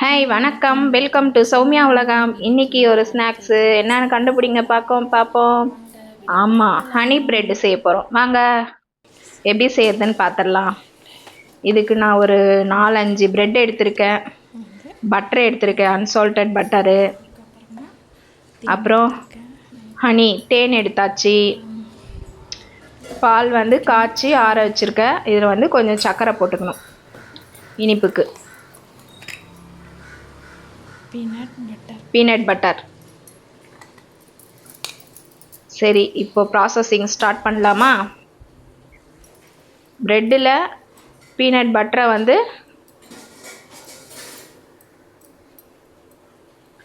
Hi வணக்கம். Welcome to Soumya உலகம் இன்னைக்கு ஒரு ஸ்நாக்ஸு என்னென்னு கண்டுபிடிங்க. பார்ப்போம் பார்ப்போம். ஆமாம் ஹனி ப்ரெட்டு செய்ய போகிறோம் வாங்க எப்படி செய்யறதுன்னு பார்த்துடலாம் இதுக்கு நான் ஒரு நாலஞ்சு ப்ரெட் எடுத்திருக்கேன். பட்டர் எடுத்திருக்கேன். அன்சால்டட் பட்டரு அப்புறம் ஹனி தேன் எடுத்தாச்சு. பால் வந்து காய்ச்சி ஆற வச்சுருக்கேன். இதில் வந்து கொஞ்சம் சர்க்கரை போட்டுக்கணும். இனிப்புக்கு. பீனட் பட்டர் பீனட் பட்டர் சரி இப்போ ப்ராசஸிங் ஸ்டார்ட் பண்ணலாமா? ப்ரெட்டில் பீனட் பட்டரை வந்து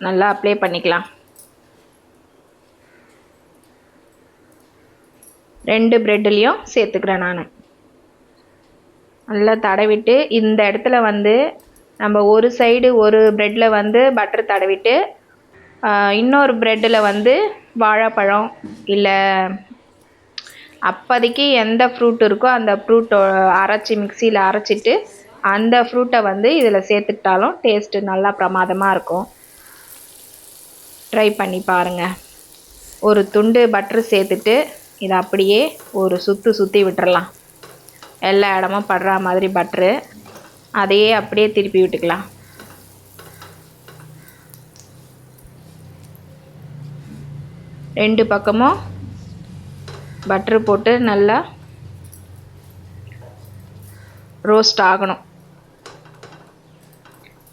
நல்லா அப்ளை பண்ணிக்கலாம். ரெண்டு ப்ரெட்லேயும் சேர்த்துக்கிறேன் நான். நல்லா தடவிட்டு இந்த இடத்துல வந்து நம்ம ஒரு சைடு ஒரு ப்ரெட்டில் வந்து பட்டர் தடவிட்டு இன்னொரு ப்ரெட்டில் வந்து வாழைப்பழம் இல்லை அப்போதைக்கு எந்த ஃப்ரூட் இருக்கோ அந்த ஃப்ரூட்டை அரைச்சி மிக்சியில் அரைச்சிட்டு அந்த ஃப்ரூட்டை வந்து இதில் சேர்த்துக்கிட்டாலும் டேஸ்ட்டு நல்லா பிரமாதமாக இருக்கும். ட்ரை பண்ணி பாருங்கள் ஒரு துண்டு பட்டர் சேர்த்துட்டு இதை அப்படியே ஒரு சுற்று சுற்றி விட்டுறலாம். எல்லா இடமும் படுற மாதிரி பட்ரு அதையே அப்படியே திருப்பி விட்டுக்கலாம். ரெண்டு பக்கமும் பட்டர் போட்டு நல்லா ரோஸ்ட் ஆகணும்.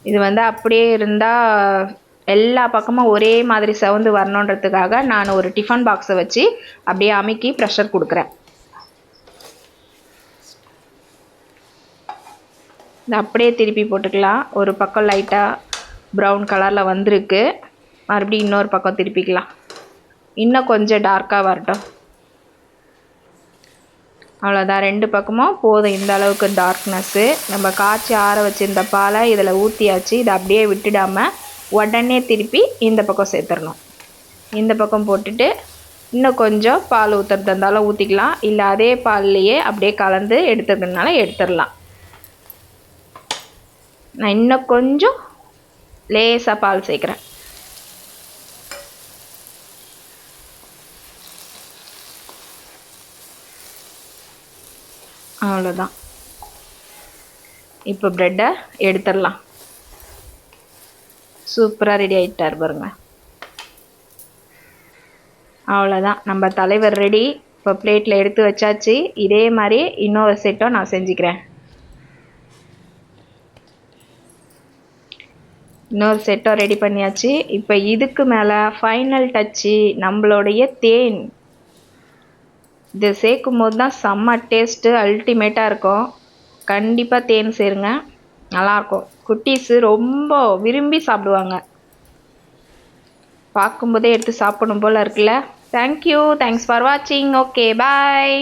இது வந்து அப்படியே இருந்தால் எல்லா பக்கமும் ஒரே மாதிரி சவுந்து வரணுன்றதுக்காக நான் ஒரு டிஃபன் பாக்ஸை வச்சு அப்படியே அமுக்கி ப்ரெஷர் கொடுக்குறேன். இதை அப்படியே திருப்பி போட்டுக்கலாம். ஒரு பக்கம் லைட்டாக ப்ரௌன் கலரில் வந்திருக்கு. மறுபடியும் இன்னொரு பக்கம் திருப்பிக்கலாம். இன்னும் கொஞ்சம் டார்க்காக வரட்டும். அவ்வளோதான் ரெண்டு பக்கமும் போதும் இந்த அளவுக்கு டார்க்னஸ்ஸு நம்ம காய்ச்சி ஆற வச்சிருந்த பாலை இதில் ஊற்றியாச்சு இதை அப்படியே விட்டுடாமல் உடனே திருப்பி இந்த பக்கம் சேர்த்துடணும். இந்த பக்கம் போட்டுட்டு இன்னும் கொஞ்சம் பால் ஊற்றுறதா இருந்தாலும் ஊற்றிக்கலாம் இல்லை அதே பால்லையே அப்படியே கலந்து எடுத்துக்கிறதுனால எடுத்துடலாம். நான் இன்னும் கொஞ்சம் லேசாக பால் சேர்க்குறேன். அவ்வளோதான் இப்போ ப்ரெட்டை எடுத்துடலாம். சூப்பராக ரெடி ஆகிட்டார் பாருங்க. அவ்வளோதான் நம்ம தலைவர் ரெடி இப்போ பிளேட்டில் எடுத்து வச்சாச்சு. இதே மாதிரி இன்னொரு செட்டும் நான் செஞ்சுக்கிறேன். இன்னொரு செட்டும் ரெடி பண்ணியாச்சு. இப்போ இதுக்கு மேலே ஃபைனல் டச்சு நம்மளுடைய தேன். இது சேர்க்கும் போது தான் செம்ம டேஸ்ட்டு அல்டிமேட்டாக இருக்கும். கண்டிப்பாக தேன் சேருங்க. நல்லாயிருக்கும் குட்டீஸு ரொம்ப விரும்பி சாப்பிடுவாங்க. பார்க்கும்போதே எடுத்து சாப்பிடணும் போல் இருக்குல்ல. தேங்க்யூ தேங்க்ஸ் ஃபார் வாட்சிங் ஓகே பாய்